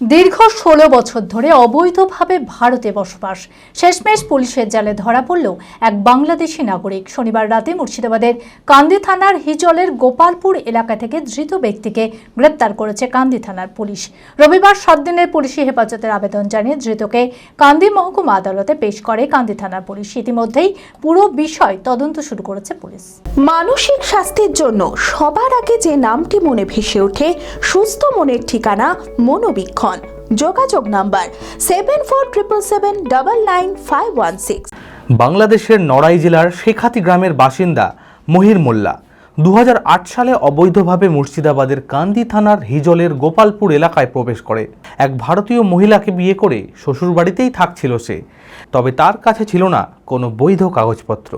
দীর্ঘ ষোলো বছর ধরে অবৈধভাবে ভারতে বসবাস। শেষমেশ পুলিশের জালে ধরা পড়ল এক বাংলাদেশি নাগরিক শনিবার রাতে মুর্শিদাবাদের কান্দি থানার হিজলের গোপালপুর এলাকা থেকে ধৃত ব্যক্তিকে গ্রেপ্তার করেছে কান্দি থানার পুলিশ। রবিবার সাত দিনের পুলিশি হেফাজতের আবেদন জানিয়ে ধৃতকে কান্দি মহকুমা আদালতে পেশ করে কান্দি থানার পুলিশ। ইতিমধ্যেই পুরো বিষয় তদন্ত শুরু করেছে পুলিশ। মানসিক স্বাস্থ্যের জন্য সবার আগে যে নামটি মনে ভেসে ওঠে, সুস্থ মনের ঠিকানা মনোবীক্ষণ। যোগাযোগ number seven four triple seven double nine five one six বাংলাদেশের নড়াই জেলার শেখাতি গ্রামের বাসিন্দা মহির মোল্লা দুহাজার আট সালে অবৈধভাবে মুর্শিদাবাদের কান্দি থানার হিজলের গোপালপুর এলাকায় প্রবেশ করে। এক ভারতীয় মহিলাকে বিয়ে করে শ্বশুরবাড়িতেই থাকছিল সে। তবে তার কাছে ছিল না কোনো বৈধ কাগজপত্র।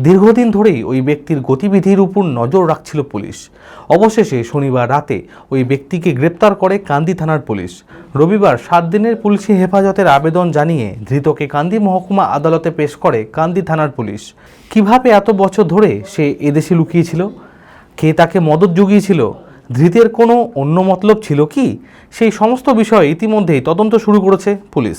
দীর্ঘদিন ধরেই ওই ব্যক্তির গতিবিধির উপর নজর রাখছিল পুলিশ। অবশেষে শনিবার রাতে ওই ব্যক্তিকে গ্রেপ্তার করে কান্দি থানার পুলিশ। রবিবার সাত দিনের পুলিশি হেফাজতের আবেদন জানিয়ে ধৃতকে কান্দি মহকুমা আদালতে পেশ করে কান্দি থানার পুলিশ। কীভাবে এত বছর ধরে সে এদেশে লুকিয়েছিল? কে তাকে মদত জুগিয়েছিল? ধৃতের কোনো অন্য মতলব ছিল কি? সেই সমস্ত বিষয়ে ইতিমধ্যেই তদন্ত শুরু করেছে পুলিশ।